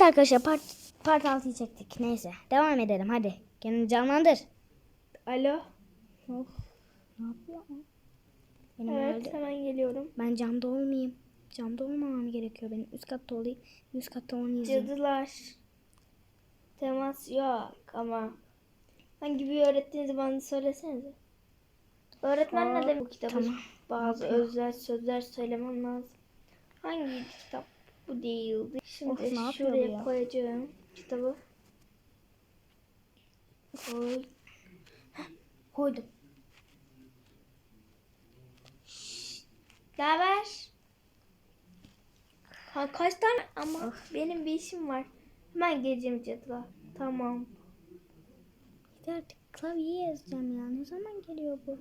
Evet arkadaşlar part, part 6'yı çektik. Neyse devam edelim hadi. Kendini canlandır. Alo. Of. Ne yapıyor? Benim Evet herhalde- hemen geliyorum. Ben camda olmayayım. Camda olmamam gerekiyor benim. Üst katta olayım. Üst katta izleyeyim. Cadılar. Temas yok ama. Hangi bir öğrettiğinizi bana söylesenize. Öğretmen ne demek bu kitabı? tamam. Bazı özel sözler söylemem lazım. Hangi kitap? Bu değildi. Şimdi Of, ne şuraya ya? koyacağım kitabı. Koy. Koydum. Ne haber? Ha, kaç tane? Ama benim bir işim var. Hemen geleceğim cadılar. Tamam. De artık klavyeyi yazacağım ya. Ne zaman geliyor bu?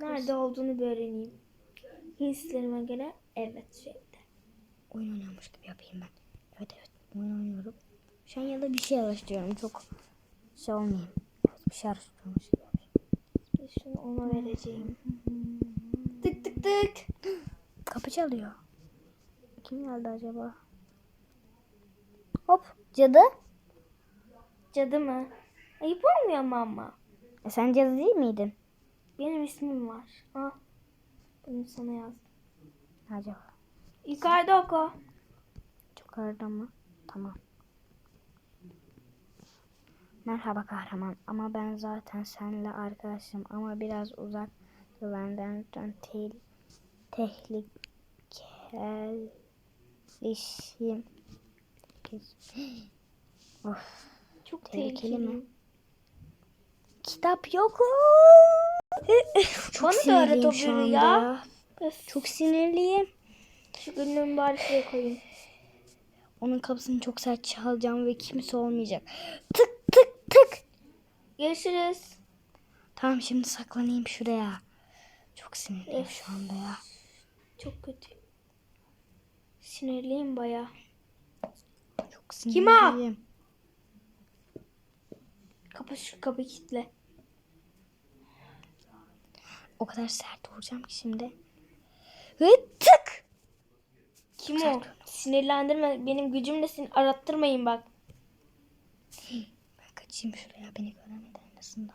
Nerede olduğunu öğreneyim. Hislerime göre evet şeyde. Oyun oynuyormuş gibi yapayım ben. Evet evet oyun oynuyorum. Şu an ya da bir şey araştırıyorum. Çok şey olmayayım. Evet bir şey araştırıyorum. şey. Şunu ona vereceğim. Tık tık tık. Kapı çalıyor. Kim geldi acaba? Hop cadı. Cadı mı? Ayıp olmuyor mu ama? E, sen cadı değil miydin? Benim ismim var. Al. Bunu sana yazdım. Acaba. Yukarıda oku. Çok arada mı? Tamam. Merhaba kahraman ama ben zaten seninle arkadaşım ama biraz uzak benden tel tehlikelişim. Of Çok Tehlikeli tehlikeli. mi? kitap yok. Çok Bana da öğret o ya. Çok sinirliyim. Şu günlüğümü bari şuraya koyayım. Onun kapısını çok sert çalacağım ve kimse olmayacak. Tık tık tık. Görüşürüz. Tamam şimdi saklanayım şuraya. Çok sinirliyim Öf. şu anda ya. Çok kötü. Sinirliyim baya. Çok Kim o? sinirliyim. Kapa şu kapıyı kilitle. O kadar sert vuracağım ki şimdi. Ve tık. Kim o? Sinirlendirme. Benim gücümle seni arattırmayın bak. Ben kaçayım şuraya beni göremeden en azından.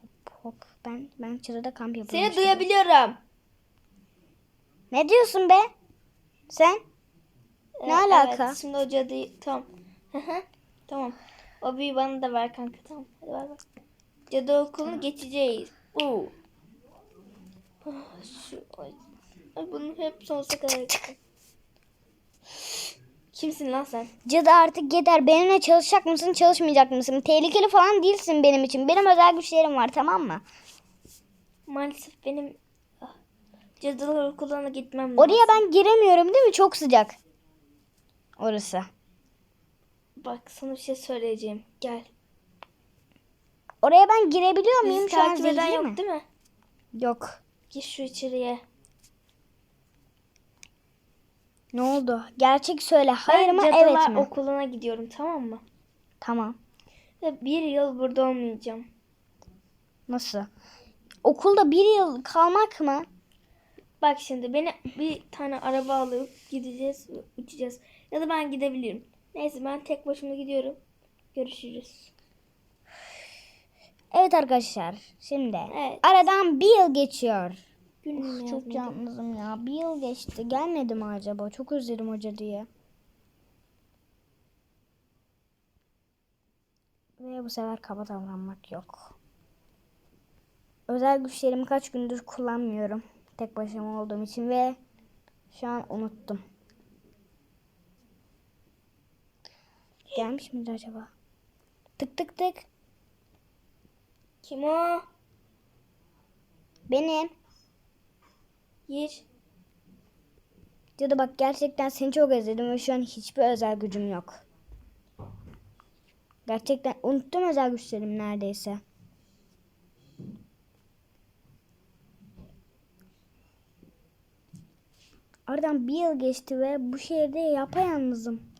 Hop hop. Ben ben çadırda kamp yapıyorum. Seni duyabiliyorum. Ne diyorsun be? Sen? Ee, Ne alaka? Evet, şimdi o cadıyı... Tamam. Tamam. O büyüyü bana da ver kanka. Tamam. Hadi ver bak. Cadı okulunu geçeceğiz. Oo. Ah, Şu... Bunu hep sonsuza kadar. Kimsin lan sen? Cadı artık yeter. Benimle çalışacak mısın, çalışmayacak mısın? Tehlikeli falan değilsin benim için. Benim özel güçlerim var tamam mı? Maalesef benim ah, cadılar okuluna gitmem lazım. Oraya ben giremiyorum değil mi? Çok sıcak. Orası. Bak sana bir şey söyleyeceğim. Gel. Oraya ben girebiliyor muyum? Bizi Şu an takip eden zehirli yok mi? değil mi? Yok. Gir şu içeriye. Ne oldu? Gerçek söyle. Hayır ben mı? Evet mi? okuluna gidiyorum tamam mı? Tamam. Ve bir yıl burada olmayacağım. Nasıl? Okulda bir yıl kalmak mı? Bak şimdi beni bir tane araba alıp gideceğiz, uçacağız. Ya da ben gidebilirim. Neyse ben tek başıma gidiyorum. Görüşürüz. Evet arkadaşlar. Şimdi Evet. aradan bir yıl geçiyor. Günlüğüne Çok yalnızım ya. Bir yıl geçti. Gelmedi mi acaba? Çok özledim hoca diye. Ve bu sefer kaba davranmak yok. Özel güçlerimi kaç gündür kullanmıyorum. Tek başıma olduğum için ve şu an unuttum. Gelmiş midir acaba? Tık tık tık. Kim o? Benim. Gir. Cadı bak gerçekten seni çok özledim ve şu an hiçbir özel gücüm yok. Gerçekten unuttum özel güçlerim neredeyse. Aradan bir yıl geçti ve bu şehirde yapayalnızım.